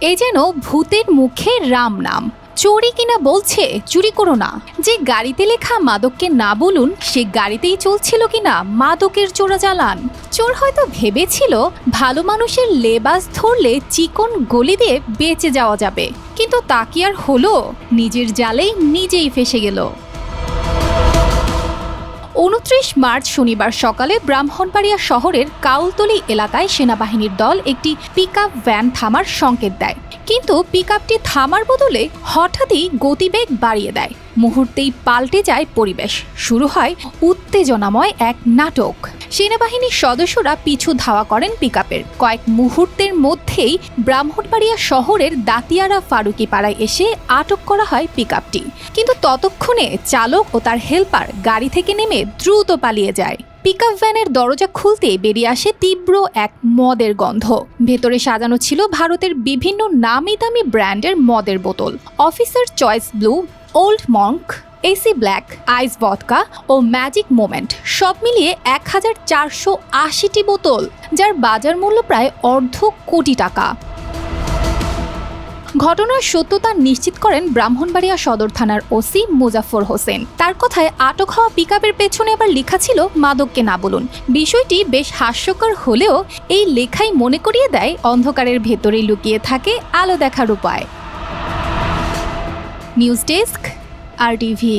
এ যেন ভূতের মুখে রাম নাম। চোরই কিনা বলছে, চুরি করো না। যে গাড়িতে লেখা মাদককে না বলুন, সে গাড়িতেই চলছিল কিনা মাদকের চোরা চালান চোর হয়তো ভেবেছিল, ভালো মানুষের লেবাস ধরলে চিকন গলি দিয়ে বেঁচে যাওয়া যাবে। কিন্তু তা কি আর হলো? নিজের জালেই নিজেই ফেসে গেল। উনত্রিশ মার্চ শনিবার সকালে ব্রাহ্মণবাড়িয়া শহরের কাউলতলি এলাকায় সেনাবাহিনীর দল একটি পিক ভ্যান থামার সংকেত দেয়। কিন্তু পিক থামার বদলে হঠাৎই গতিবেগ বাড়িয়ে দেয়। মুহূর্তেই পাল্টে যায় পরিবেশ। শুরু হয় উত্তেজনাময় এক নাটক। সেনাবাহিনীর সদস্যরা পিছু ধাওয়া করেন পিকআপের। কয়েক মুহূর্তের মধ্যেই ব্রাহ্মণবাড়িয়া শহরের দাতিয়ারা ফারুকি পাড়ায় এসে আটক করা হয় পিকআপটি। কিন্তু ততক্ষণে চালক ও তার হেল্পার গাড়ি থেকে নেমে দ্রুত পালিয়ে যায়। পিকআপ ভ্যানের দরজা খুলতে বেরিয়ে আসে তীব্র এক মদের গন্ধ। ভেতরে সাজানো ছিল ভারতের বিভিন্ন নামি দামি ব্র্যান্ডের মদের বোতল। Officer choice blue old monk AC black ice vodka ও ম্যাজিক মোমেন্ট সব মিলিয়ে এক হাজার চারশো আশিটি বোতল, যার বাজার মূল্য প্রায় অর্ধ কোটি টাকা। ঘটনার সত্যতা নিশ্চিত করেন ব্রাহ্মণবাড়িয়া সদর থানার ওসি মুজাফর হোসেন। তার কথায় আটক হওয়া পিকআপের পেছনে আবার লেখা ছিল মাদককে না বলুন। বিষয়টি বেশ হাস্যকর হলেও এই লেখাই মনে করিয়ে দেয় অন্ধকারের ভেতরে লুকিয়ে থাকে আলো দেখার উপায়। নিউজ ডেস্ক আর টিভি।